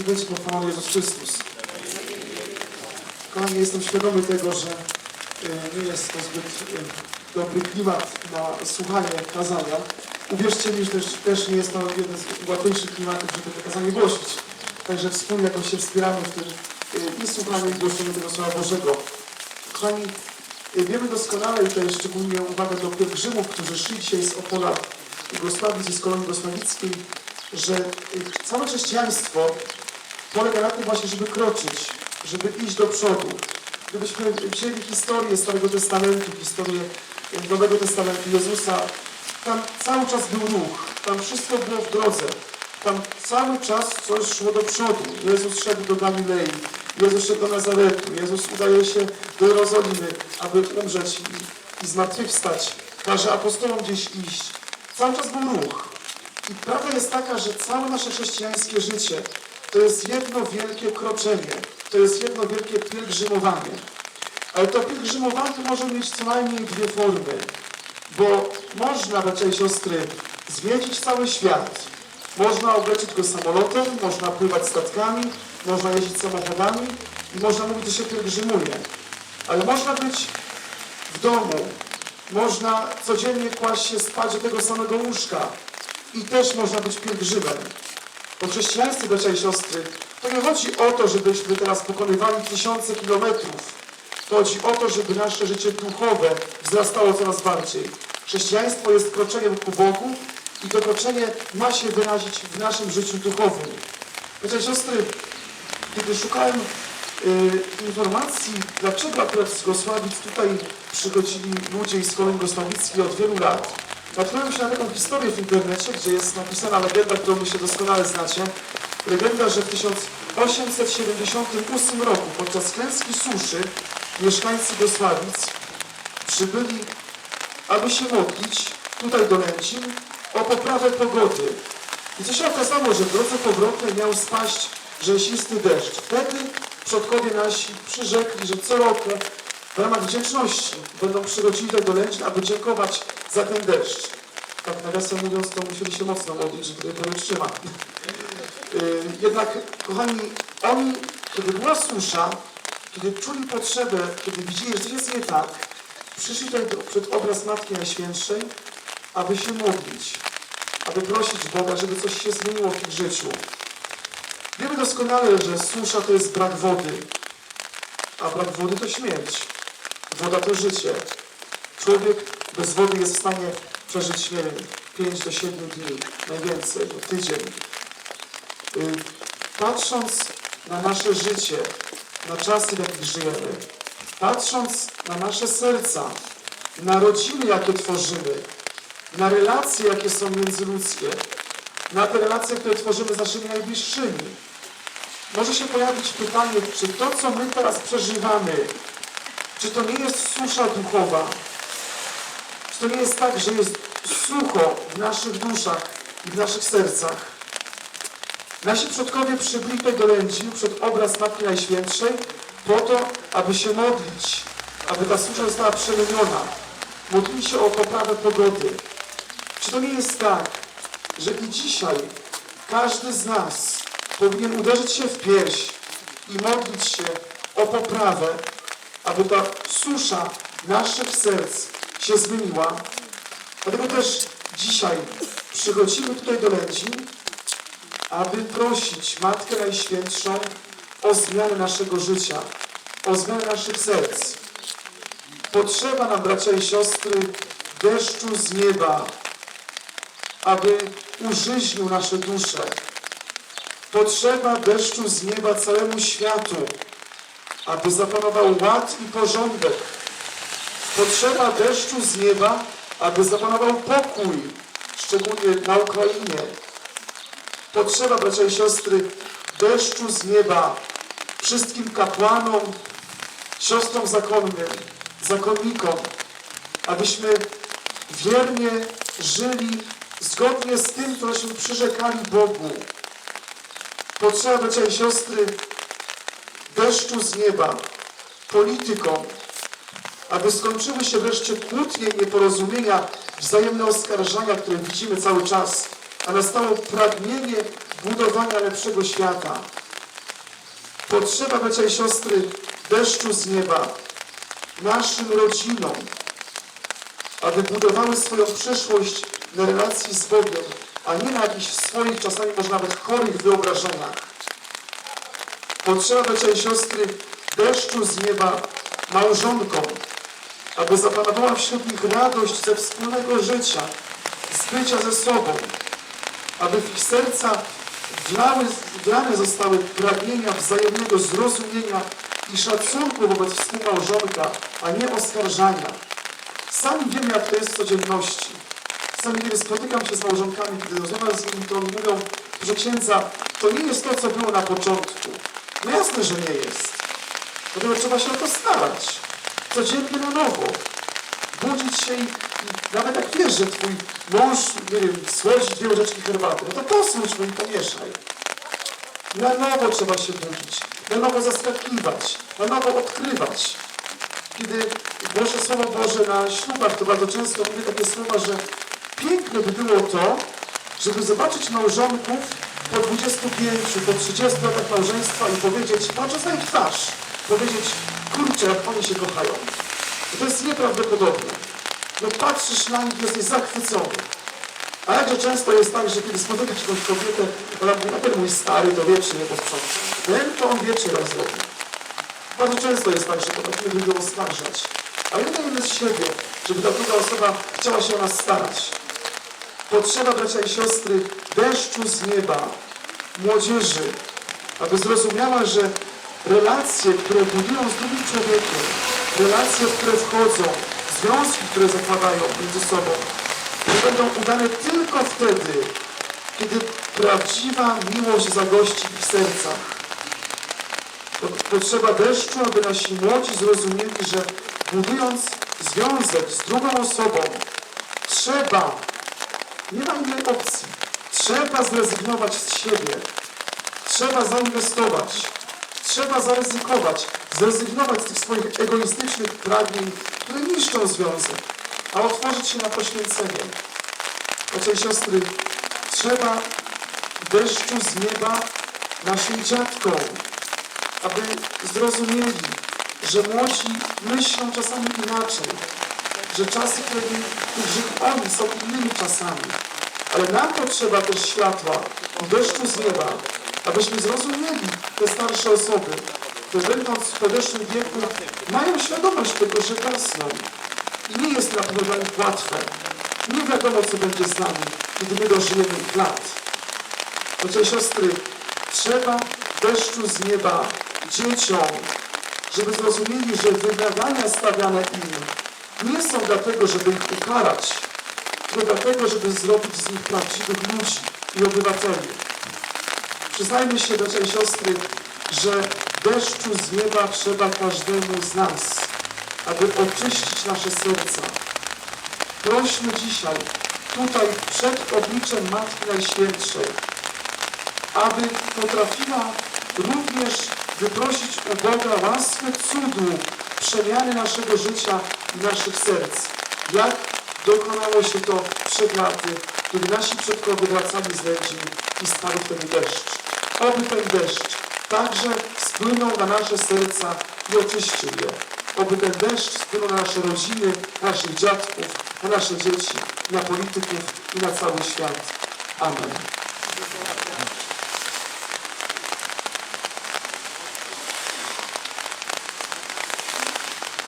i będzie pochwalony Jezus Chrystus. Kochani, jestem świadomy tego, że y, nie jest to zbyt y, dobry klimat na słuchanie kazania. Uwierzcie mi, że też, też nie jest to jeden z łatwiejszych klimatów, żeby to kazanie głosić. Także wspólnie jakoś się wspieramy w tym y, i słuchaniu i głoszeniu tego Słowa Bożego. Kochani, wiemy doskonale i tutaj szczególnie uwaga do pielgrzymów, którzy szli dzisiaj z Opola Jugosławii, z kolonii jugosławickiej, że całe chrześcijaństwo polega na tym właśnie, żeby kroczyć, żeby iść do przodu. Gdybyśmy wzięli historię Starego Testamentu, historię Nowego Testamentu Jezusa, tam cały czas był ruch, tam wszystko było w drodze. Tam cały czas coś szło do przodu. Jezus szedł do Galilei, Jezus szedł do Nazaretu, Jezus udaje się do Jerozolimy, aby umrzeć i, i zmartwychwstać. Każe apostołom gdzieś iść. Cały czas był ruch. I prawda jest taka, że całe nasze chrześcijańskie życie to jest jedno wielkie kroczenie, to jest jedno wielkie pielgrzymowanie. Ale to pielgrzymowanie może mieć co najmniej dwie formy, bo można, bracia i siostry, zwiedzić cały świat. Można oblecieć go samolotem, można pływać statkami, można jeździć samochodami i można mówić, że się pielgrzymuje. Ale można być w domu, można codziennie kłaść się spać do tego samego łóżka i też można być pielgrzymem. W chrześcijaństwie, bracia i siostry, to nie chodzi o to, żebyśmy teraz pokonywali tysiące kilometrów. Chodzi o to, żeby nasze życie duchowe wzrastało coraz bardziej. Chrześcijaństwo jest kroczeniem ku Bogu i to kroczenie ma się wyrazić w naszym życiu duchowym. Bracia i siostry, kiedy szukałem y, informacji, dlaczego akurat z Gosławic tutaj przychodzili ludzie z kolei Gosławickiej od wielu lat, natknąłem się na taką historię w internecie, gdzie jest napisana legenda, którą wy się doskonale znacie. Legenda, że w 1878 roku podczas klęski suszy mieszkańcy Gosławic przybyli, aby się modlić tutaj do Lęcin o poprawę pogody. I co się okazało, że w drodze powrotnej miał spaść rzęsisty deszcz. Wtedy przodkowie nasi przyrzekli, że co roku w ramach wdzięczności będą przychodzili do Lęcin, aby dziękować za ten deszcz. Tak nawiasem mówiąc, to musieli się mocno modlić, żeby to wytrzyma. Yy, Jednak, kochani, oni, kiedy była susza, kiedy czuli potrzebę, kiedy widzieli, że coś jest nie tak, przyszli tutaj przed obraz Matki Najświętszej, aby się modlić, aby prosić Boga, żeby coś się zmieniło w ich życiu. Wiemy doskonale, że susza to jest brak wody, a brak wody to śmierć. Woda to życie. Człowiek bez wody jest w stanie przeżyć, nie wiem, 5 do 7 dni, najwięcej, no, tydzień. Y, Patrząc na nasze życie, na czasy, w jakich żyjemy, patrząc na nasze serca, na rodziny, jakie tworzymy, na relacje, jakie są międzyludzkie, na te relacje, które tworzymy z naszymi najbliższymi, może się pojawić pytanie, czy to, co my teraz przeżywamy, czy to nie jest susza duchowa? Czy to nie jest tak, że jest sucho w naszych duszach i w naszych sercach? Nasi przodkowie przybyli tutaj do Lędzin przed obraz Matki Najświętszej po to, aby się modlić, aby ta susza została przemieniona. Modlili się o poprawę pogody. Czy to nie jest tak, że i dzisiaj każdy z nas powinien uderzyć się w pierś i modlić się o poprawę, aby ta susza naszych serc się zmieniła? Dlatego też dzisiaj przychodzimy tutaj do Lędzin, aby prosić Matkę Najświętszą o zmianę naszego życia, o zmianę naszych serc. Potrzeba nam, bracia i siostry, deszczu z nieba, aby użyźnił nasze dusze. Potrzeba deszczu z nieba całemu światu, aby zapanował ład i porządek. Potrzeba deszczu z nieba, aby zapanował pokój, szczególnie na Ukrainie. Potrzeba, bracia i siostry, deszczu z nieba wszystkim kapłanom, siostrom zakonnym, zakonnikom, abyśmy wiernie żyli zgodnie z tym, cośmy przyrzekali Bogu. Potrzeba, bracia i siostry, deszczu z nieba, politykom, aby skończyły się wreszcie kłótnie i nieporozumienia, wzajemne oskarżania, które widzimy cały czas, a nastało pragnienie budowania lepszego świata. Potrzeba, bracia i siostry, deszczu z nieba naszym rodzinom, aby budowały swoją przyszłość na relacji z Bogiem, a nie na jakichś swoich, czasami może nawet chorych wyobrażeniach. Potrzeba, bracia i siostry, deszczu z nieba małżonkom, aby zapanowała wśród nich radość ze wspólnego życia, z bycia ze sobą, aby w ich serca wlały, wlane zostały pragnienia wzajemnego zrozumienia i szacunku wobec współmałżonka, a nie oskarżania. Sami wiemy, jak to jest w codzienności. Sami kiedy spotykam się z małżonkami, kiedy rozmawiam z nimi, to oni mówią, że księdza, to nie jest to, co było na początku. No jasne, że nie jest. Dlatego trzeba się o to starać. Codziennie na nowo. Budzić się i, i nawet jak wiesz, że twój mąż, nie wiem, słodzi dwie łyżeczki herbaty, no to posłuchaj mu i pomieszaj. Na nowo trzeba się budzić, na nowo zaskakiwać, na nowo odkrywać. Kiedy głoszę Słowo Boże na ślubach, to bardzo często mówię takie słowa, że piękne by było to, żeby zobaczyć małżonków po 25, po 30 latach małżeństwa i powiedzieć, patrząc na ich twarz, powiedzieć, kurczę, jak oni się kochają. I to jest nieprawdopodobne. No patrzysz na nich, jesteś zachwycony. A jakże często jest tak, że kiedy spotykasz jakąś kobietę, ona mówi, a ten mój stary to wiecznie nie posprząta. Ten to on wiecznie raz zrobi. Bardzo często jest tak, że potrafimy ludziom oskarżać. Ale nie dajemy z siebie, żeby ta druga osoba chciała się o nas starać. Potrzeba, bracia i siostry, deszczu z nieba, młodzieży, aby zrozumiała, że relacje, które budują z drugim człowiekiem, relacje, w które wchodzą, związki, które zakładają między sobą, że będą udane tylko wtedy, kiedy prawdziwa miłość zagości w sercach. Po- Potrzeba deszczu, aby nasi młodzi zrozumieli, że budując związek z drugą osobą, trzeba, nie ma innej opcji, trzeba zrezygnować z siebie, trzeba zainwestować, trzeba zaryzykować, zrezygnować z tych swoich egoistycznych pragnień, które niszczą związek, a otworzyć się na poświęcenie. I siostry, trzeba deszczu z nieba naszym dziadkom, aby zrozumieli, że młodzi myślą czasami inaczej, że czasy, które których oni są innymi czasami. Ale nam potrzeba też światła, deszczu z nieba, abyśmy zrozumieli te starsze osoby, które będąc w podeszłym wieku mają świadomość tego, że gasną. I nie jest na pewno łatwe. Nie wiadomo, co będzie z nami, kiedy my dożyjemy lat. I siostry, trzeba deszczu z nieba dzieciom, żeby zrozumieli, że wymagania stawiane im nie są dlatego, żeby ich ukarać, tylko dlatego, żeby zrobić z nich prawdziwych ludzi i obywateli. Przyznajmy się, bracia i siostry, że deszczu z nieba trzeba każdemu z nas, aby oczyścić nasze serca. Prośmy dzisiaj, tutaj przed obliczem Matki Najświętszej, aby potrafiła również wyprosić u Boga łaskę cudu przemiany naszego życia i naszych serc. Jak dokonało się to przed laty, kiedy nasi przodkowie wracali z Lędzin i spadł wtedy deszcz. Oby ten deszcz także spłynął na nasze serca i oczyścił je. Oby ten deszcz spłynął na nasze rodziny, na naszych dziadków, na nasze dzieci, na polityków i na cały świat. Amen.